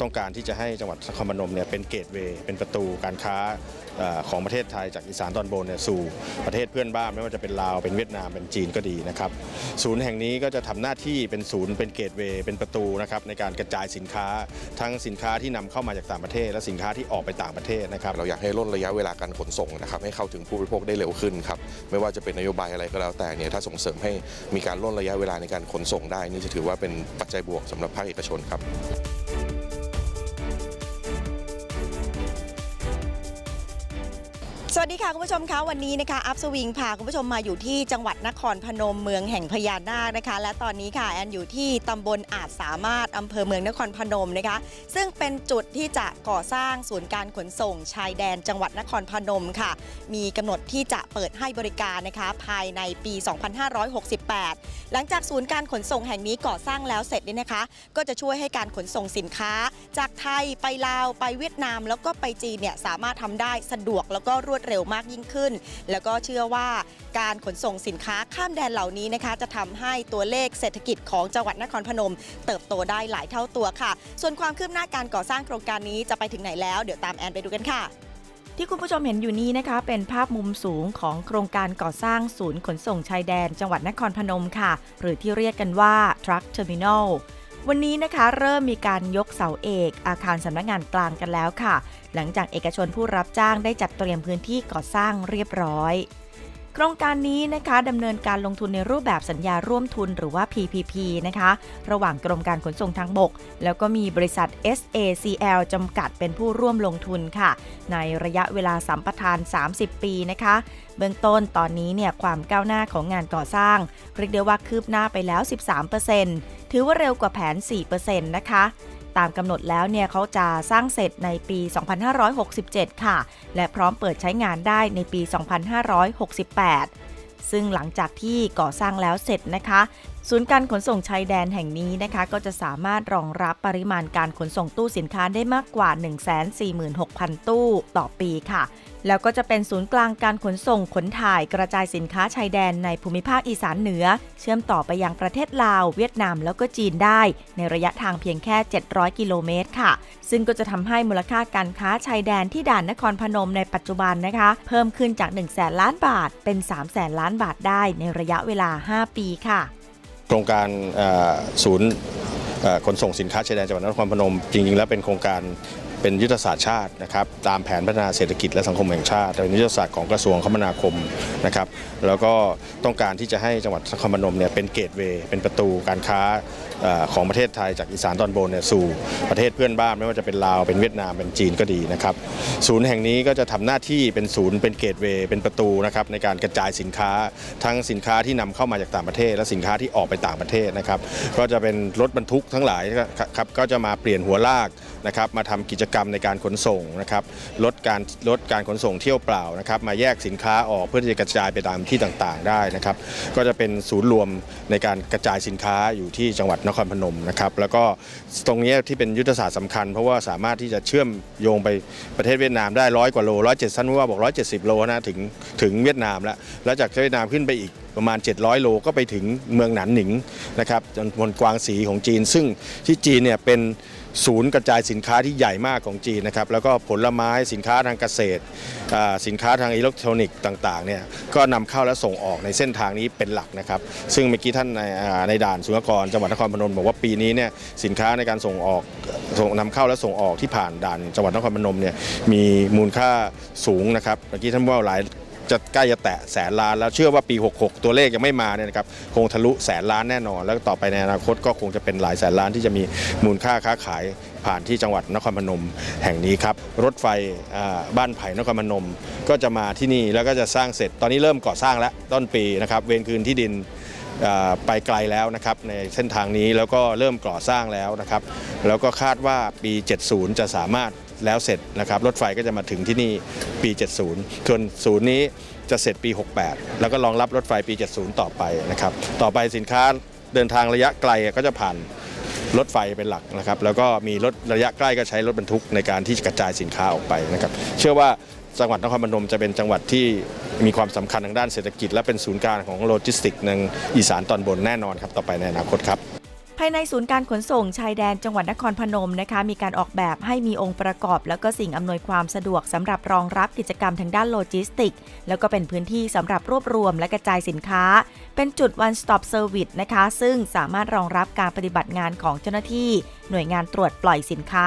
ต้องการที่จะให้จังหวัดนครพนมเนี่ยเป็นเกตเวย์เป็นประตูการค้าอของประเทศไทยจากอีสานตอนบนเนี่ยสู่ประเทศเพื่อนบ้านไม่ว่าจะเป็นลาวเป็นเวียดนามเป็นจีนก็ดีนะครับศูนย์แห่งนี้ก็จะทำหน้าที่เป็นศูนย์เป็นเกตเวย์เป็นประตูนะครับในการกระจายสินค้าทั้งสินค้าที่นำเข้ามาจากต่างประเทศ และสินค้าที่ออกไปต่างประเทศนะครับเราอยากให้ลดระยะเวลาการขนส่งนะครับให้เข้าถึงผู้บริโภคได้เร็วขึ้นครับไม่ว่าจะเป็นนโยบายอะไรก็แล้วแต่เนี่ยถ้าส่งเสริมให้มีการลดระยะเวลาในการขนส่งได้ นี่จะถือว่าเป็นปัจจัยบวกสำหรับภาคเอกชนครับ สวัสดีค่ะ คุณผู้ชมคะวันนี้นะคะอัพสวิงพาคุณผู้ชมมาอยู่ที่จังหวัดนครพนมเมืองแห่งพญานาคนะคะ และตอนนี้ค่ะแอนอยู่ที่ตำบลอาจสามารถอำเภอเมืองนครพนมนะคะ ซึ่งเป็นจุดที่จะก่อสร้างศูนย์การขนส่งชายแดนจังหวัดนครพนมค่ะ มีกำหนดที่จะเปิดให้บริการนะคะ ภายในปี 2568 หลังจากศูนย์การขนส่งแห่งนี้ก่อสร้างแล้วเสร็จเนี่ยนะคะ ก็จะช่วยให้การขนส่งสินค้า จากไทยไปลาวไปเวียดนาม แล้วก็ไปจีนเนี่ยสามารถทำได้สะดวกแล้วก็รวดเร็วมากยิ่งขึ้น แล้วก็เชื่อว่าการขนส่งสินค้าข้ามแดนเหล่านี้นะคะ จะทำให้ตัวเลขเศรษฐกิจของจังหวัดนครพนม เติบโตได้หลายเท่าตัวค่ะ ส่วนความคืบหน้าการก่อสร้างโครงการนี้จะไปถึงไหนแล้วเดี๋ยวตามแอนไปดูกันค่ะที่คุณผู้ชมเห็นอยู่นี้นะคะ เป็นภาพมุมสูงของโครงการก่อสร้างศูนย์ขนส่งชายแดน จังหวัดนครพนมค่ะ หรือที่เรียกกันว่า Truck Terminal วันนี้นะคะเริ่มมีการยกเสาเอกอาคารสำนักงานกลางกันแล้วค่ะ หลังจากเอกชนผู้รับจ้างได้จัดเตรียมพื้นที่ก่อสร้างเรียบร้อย โครงการนี้นะคะดำเนินการลงทุนในรูปแบบสัญญาร่วมทุนหรือว่า PPP นะคะ ระหว่างกรมการขนส่งทางบก แล้วก็มีบริษัท SACL จำกัดเป็นผู้ร่วมลงทุนค่ะ ในระยะเวลาสัมปทาน 30 ปีนะคะเบื้องต้นตอนนี้เนี่ยความก้าวหน้าของงานก่อสร้าง เรียกได้ว่าคืบหน้าไปแล้ว 13% ถือว่าเร็วกว่าแผน 4%นะคะ ตามกำหนดแล้วเนี่ยเขาจะสร้างเสร็จในปี 2567 ค่ะ และพร้อมเปิดใช้งานได้ในปี 2568 ซึ่งหลังจากที่ก่อสร้างแล้วเสร็จนะคะศูนย์การขนส่งชายแดนแห่งนี้นะคะ ก็จะสามารถรองรับปริมาณการขนส่งตู้สินค้าได้มากกว่า 146,000 ตู้ต่อปีค่ะ แล้วก็จะเป็นศูนย์กลางการขนส่งขนถ่ายกระจายสินค้าชายแดนในภูมิภาคอีสานเหนือ เชื่อมต่อไปยังประเทศลาว เวียดนามแล้วก็จีนได้ ในระยะทางเพียงแค่ 700 กิโลเมตรค่ะ ซึ่งก็จะทำให้มูลค่าการค้าชายแดนที่ด่านนครพนมในปัจจุบันนะคะ เพิ่มขึ้นจาก 1 0 0 0 0ล้านบาทเป็น 3 0 0แสนล้านบาทได้ในระยะเวลา 5 ปีค่ะโครงการศูนย์ขนส่งสินค้าชายแดนจังหวัดนครพนม จริงๆ แล้วเป็นโครงการ เป็นยุทธศาสตร์ชาตินะครับตามแผนพัฒนาเศรษฐกิจและสังคมแห่งชาติเป็นยุทธศาสตร์ของกระทรวงคมนาคมนะครับแล้วก็ต้องการที่จะให้จังหวัดนครพนมเนี่ยเป็นเกตเวย์เป็นประตูการค้าของประเทศไทยจากอีสานตอนบนเนี่ยสู่ประเทศเพื่อนบ้านไม่ว่าจะเป็นลาวเป็นเวียดนามเป็นจีนก็ดีนะครับศูนย์แห่งนี้ก็จะทำหน้าที่เป็นศูนย์เป็นเกตเวย์เป็นประตูนะครับในการกระจายสินค้าทั้งสินค้าที่นำเข้ามาจากต่างประเทศ และสินค้าที่ออกไปต่างประเทศนะครับก็จะเป็นรถบรรทุกทั้งหลายครับก็จะมาเปลี่ยนหัวลาก นะครับมาทำกิจกรรมในการขนส่งนะครับลดการลดการขนส่งเที่ยวเปล่านะครับมาแยกสินค้าออกเพื่อที่จะกระจายไปตามที่ต่างๆได้นะครับก็จะเป็นศูนย์รวมในการกระจายสินค้าอยู่ที่จังหวัดนครพนมนะครับแล้วก็ตรงนี้ที่เป็นยุทธศาสตร์สำคัญ เพราะว่าสามารถที่จะเชื่อมโยงไปประเทศเวียดนามได้ร้อยกว่าโลร้อยเจ็ดท่านว่าบอกร้อยเจ็ดสิบโลนะถึงถึงเวียดนามแล้วแล้วจากเวียดนามขึ้นไปอีกประมาณ 700 โลก็ไปถึงเมืองหนานหนิงนะครับจนบนกวางสีของจีน ซึ่งที่จีนเนี่ยเป็น ศูนย์กระจายสินค้าที่ใหญ่มากของจีนนะครับแล้วก็ผลไม้สินค้าทางเกษตร สินค้าทางอิเล็กทรอนิกส์ต่างๆเนี่ยก็นำเข้าและส่งออกในเส้นทางนี้เป็นหลักนะครับ ซึ่งเมื่อกี้ท่านในในด่านสุลกากรจังหวัดนครพนมบอกว่าปีนี้เนี่ยสินค้าในการส่งออกส่งนำเข้าและส่งออกที่ผ่านด่านจังหวัดนครพนมเนี่ยมีมูลค่าสูงนะครับเมื่อกี้ท่านว่าหลาย จะใกล้จะแตะแสนล้านแล้วเชื่อว่าปี 66 ตัวเลขยังไม่มาเนี่ยนะครับคงทะลุแสนล้านแน่นอน แล้วต่อไปในอนาคตก็คงจะเป็นหลายแสนล้านที่จะมีมูลค่าค้าขายผ่านที่จังหวัดนครพนมแห่งนี้ครับรถไฟบ้านไผ่นครพนมก็จะมาที่นี่แล้วก็จะสร้างเสร็จ ตอนนี้เริ่มก่อสร้างแล้วต้นปีนะครับเวรคืนที่ดินไปไกลแล้วนะครับในเส้นทางนี้แล้วก็เริ่มก่อสร้างแล้วนะครับ แล้วก็คาดว่าปี 70 จะสามารถ แล้วเสร็จนะครับรถไฟก็จะมาถึงที่นี่ปี 70 ส่วนศูนย์นี้จะเสร็จปี 68 แล้วก็รองรับรถไฟปี 70 ต่อไปนะครับต่อไปสินค้าเดินทางระยะไกลก็จะผ่านรถไฟเป็นหลักนะครับแล้วก็มีรถระยะใกล้ก็ใช้รถบรรทุกในการที่กระจายสินค้าออกไปนะครับเชื่อว่าจังหวัดนครพนมจะเป็นจังหวัดที่มีความสำคัญทางด้านเศรษฐกิจ และเป็นศูนย์กลางของโลจิสติกส์ในอีสานตอนบนแน่นอนครับต่อไปในอนาคตครับ ภายในศูนย์การขนส่งชายแดนจังหวัดนครพนมนะคะ มีการออกแบบให้มีองค์ประกอบ แล้วก็สิ่งอำนวยความสะดวกสำหรับรองรับกิจกรรมทางด้านโลจิสติก แล้วก็เป็นพื้นที่สำหรับรวบรวมและกระจายสินค้า เป็นจุด one stop service นะคะ ซึ่งสามารถรองรับการปฏิบัติงานของเจ้าหน้าที่ หน่วยงานตรวจปล่อยสินค้า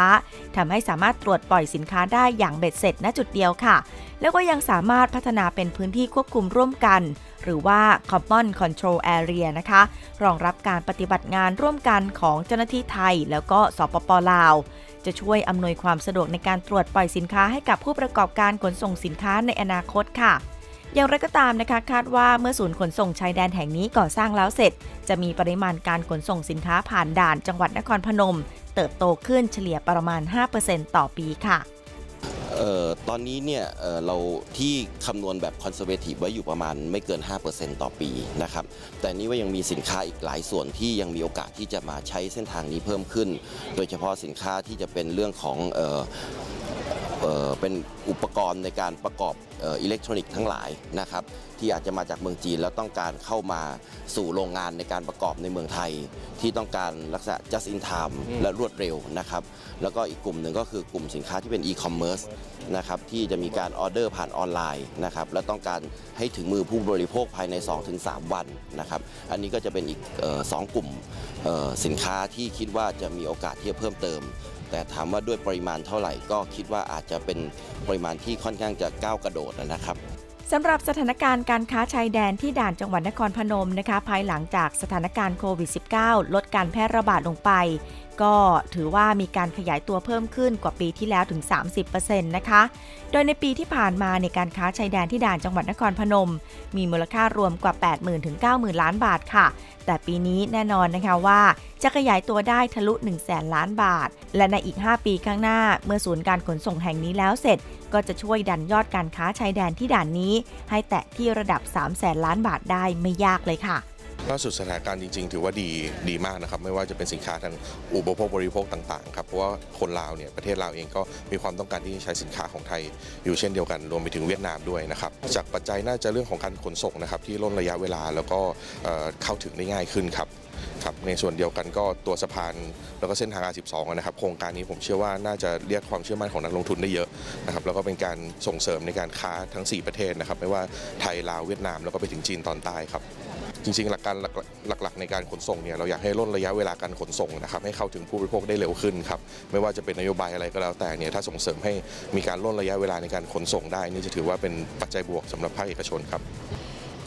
ทำให้สามารถตรวจปล่อยสินค้าได้อย่างเบ็ดเสร็จณจุดเดียวค่ะ แล้วก็ยังสามารถพัฒนาเป็นพื้นที่ควบคุมร่วมกัน หรือว่า Common Control Area นะคะ รองรับการปฏิบัติงานร่วมกันของเจ้าหน้าที่ไทย แล้วก็สปปลาว จะช่วยอำนวยความสะดวกในการตรวจปล่อยสินค้าให้กับผู้ประกอบการขนส่งสินค้าในอนาคตค่ะอย่างไรก็ตามนะคะคาดว่าเมื่อศูนย์ขนส่งชายแดนแห่งนี้ก่อสร้างแล้วเสร็จ จะมีปริมาณการขนส่งสินค้าผ่านด่านจังหวัดนครพนม เติบโตขึ้นเฉลี่ยประมาณ 5%ต่อปีค่ะ เอ่อตอนนี้เนี่ยเอ่อเราที่คำนวณแบบคอนเซอร์เวทีฟไว้อยู่ประมาณไม่เกิน 5%ต่อปีนะครับ แต่นี่ว่ายังมีสินค้าอีกหลายส่วนที่ยังมีโอกาสที่จะมาใช้เส้นทางนี้เพิ่มขึ้น โดยเฉพาะสินค้าที่จะเป็นเรื่องของเอ่อเอ่อเป็นอุปกรณ์ในการประกอบอ่ออิเล็กทรอนิกส์ทั้งหลายนะครับที่อาจจะมาจากเมืองจีน แล้วต้องการเข้ามาสู่โรงงานในการประกอบในเมืองไทย ที่ต้องการลักษณะ just in time และรวดเร็วนะครับแล้วก็อีกกลุ่มหนึ่งก็คือกลุ่มสินค้าที่เป็น e-commerce นะครับที่จะมีการออเดอร์ผ่านออนไลน์นะครับและต้องการให้ถึงมือผู้บริโภคภายใน 2-3 วันนะครับอันนี้ก็จะเป็นอีกเออสองกลุ่มเอ่อสินค้าที่คิดว่าจะมีโอกาสที่จะเพิ่มเติมแต่ถามว่าด้วยปริมาณเท่าไหร่ก็คิดว่าอาจจะเป็นปริมาณที่ค่อนข้างจะก้าวกระโดดนะครับสำหรับสถานการณ์การค้าชายแดนที่ด่านจังหวัดนครพนมนะคะ ภายหลังจากสถานการณ์โควิด -19 ลดการแพร่ระบาดลงไป ก็ถือว่ามีการขยายตัวเพิ่มขึ้นกว่าปีที่แล้วถึง 30%นะคะ โดยในปีที่ผ่านมาในการค้าชายแดนที่ด่านจังหวัดนครพนม มีมูลค่ารวมกว่า 80,000ถึง90,000 ล้านบาทค่ะ แต่ปีนี้แน่นอนนะคะว่า จะขยายตัวได้ทะลุ 1 0 0 0 0แสนล้านบาท และในอีก 5 ปีข้างหน้า เมื่อศูนย์การขนส่งแห่งนี้แล้วเสร็จ ก็จะช่วยดันยอดการค้าชายแดนที่ด่านนี้ ให้แตะที่ระดับ 3 0 0แสนล้านบาทได้ไม่ยากเลยค่ะ ล่าสุดสถานการณ์จริง ๆ ถือว่าดีดีมากนะครับไม่ว่าจะเป็นสินค้าทางอุปโภคบริโภคต่างๆครับเพราะว่าคนลาวเนี่ยประเทศลาวเองก็มีความต้องการที่จะใช้สินค้าของไทย อยู่เช่นเดียวกันรวมไปถึงเวียดนามด้วยนะครับจากปัจจัยน่าจะเรื่องของการขนส่งนะครับที่ล่นระยะเวลาแล้วก็เเข้าถึงได้ง่ายขึ้นครับครับในส่วนเดียวกันก็ตัวสะพานแล้วก็เส้นทาง R12 นะครับ โครงการนี้ผมเชื่อว่าน่าจะเรียกความเชื่อมั่นของนักลงทุนได้เยอะนะครับแล้วก็เป็นการส่งเสริมในการค้าทั้ง 4 ประเทศนะครับ ไม่ว่าไทยลาวเวียดนามแล้วก็ไปถึงจีนตอนใต้ครับ จริงๆ หลักการหลักๆ ในการขนส่งเนี่ยเราอยากให้ลดระยะเวลาการขนส่งนะครับให้เข้าถึงผู้บริโภคได้เร็วขึ้นครับไม่ว่าจะเป็นนโยบายอะไรก็แล้วแต่เนี่ยถ้าส่งเสริมให้มีการลดระยะเวลาในการขนส่งได้นี่จะถือว่าเป็นปัจจัยบวกสำหรับภาคเอกชนครับ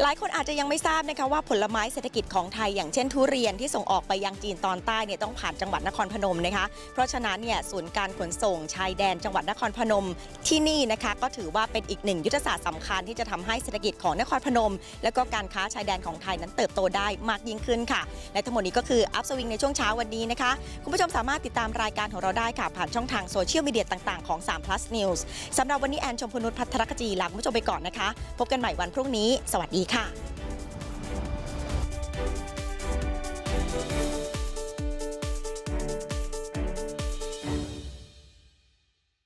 หลายคนอาจจะยังไม่ทราบนะคะว่าผลไม้เศรษฐกิจของไทย อย่างเช่นทุเรียนที่ส่งออกไปยังจีนตอนใต้เนี่ยต้องผ่านจังหวัดนครพนมนะคะ เพราะฉะนั้นเนี่ยศูนย์การขนส่งชายแดนจังหวัดนครพนมที่นี่นะคะก็ถือว่าเป็นอีกหนึ่งยุทธศาสตร์สำคัญที่จะทำให้เศรษฐกิจของนครพนม และก็การค้าชายแดนของไทยนั้นเติบโตได้มากยิ่งขึ้นค่ะ และทั้งหมดนี้ก็คืออัพสวิงในช่วงเช้าวันนี้นะคะคุณผู้ชมสามารถติดตามรายการของเราได้ค่ะผ่านช่องทางโซเชียลมีเดียต่างๆของ3 plus news สำหรับวันนี้แอนชมพนุษย์พัทรกจีลาคุณผู้ชมไปก่อนนะคะ พบกันใหม่วันพรุ่งนี้ สวัสดีค่ะ